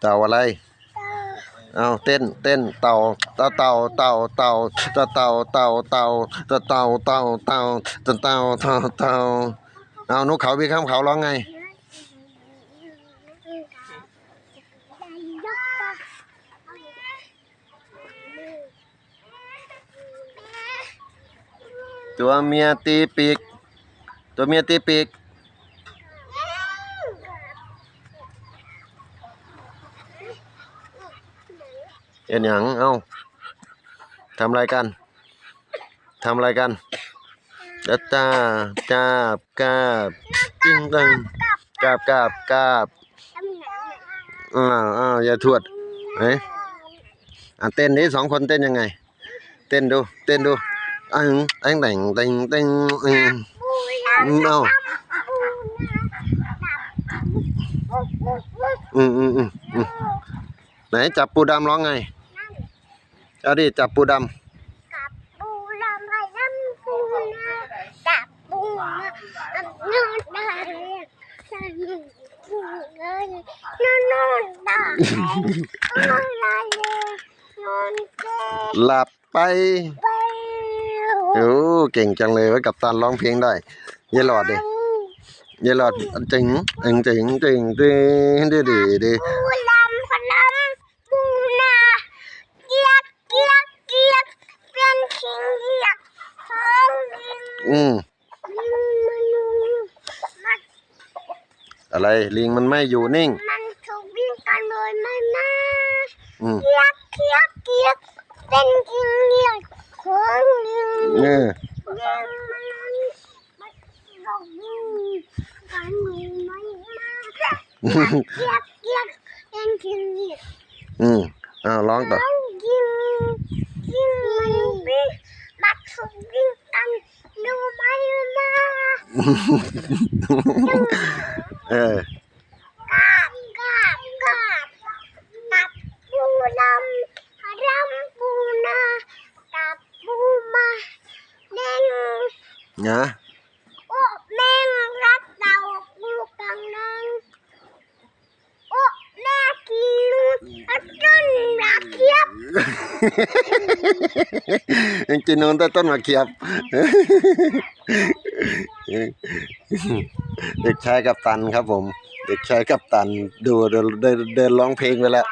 เต่าอะไรเอาเต้นเต้นเต่าเต่าเต่าเต่าเต่าตาเต่าเต่าเต่าตาเต่าเต่าเต่าตาเต่าเต่าเต่าเอานกเขาพี่ข้ามเขาร้องไงตัวเมียตีปีก ตัวเมียตีปีก เอ็นหยังเอ้าทำอะไรกันทำอะไรกันจ้าจ้าจ้าบกาบจิ้งตึงกาบกาบกาบอ้าวอ้าวอย่าทวดเฮ้ยอะเต้นนี้สองคนเต้นยังไง เต้นดูเต้นดูอังอังแต่งแต่งแต่งอืมเอ้าอืมอืมอืมอืมไหนจับปูดำร้องไงเอาดิจับปูดกับปูลำไผ่ลำปูนากับปูนาอับนอนตาเรียกฉันปูเลยนอนนอนตาเรียนอนลาเลยนอนเจ็บำหลับไปไปโอ้เก่งจังเลยว่ากับตันร้องเพลงได้เยายหลอดดิเยายหลอดจิงจิงจิงจิงจิงดีดีดี ปูลำปูนาเกียกเกียกเกียกเป็นคิงเกียกของลิง อืมลิงมันมันอะไรลิงมันไม่อยู่นิ่ง มันถูกวิ่งกันเลยมันนะอืมเกียกเกียกเกียกเป็นกินเกียกของลิงเออเลี้ยงมันมันเราวิ่งกันมีไม่มาเกียกเกียกเป็นกินเกียกอืมอ้าวร้องต่อ eh Ya. Oh, neng rat tau bukan neng. Oh, laki lu akan makiap. Yang cina nonton makiap. เด็กชายกับตันครับผม เด็กชายกับตันดูเดินเดินเดินร้องเพลงไปแล้ว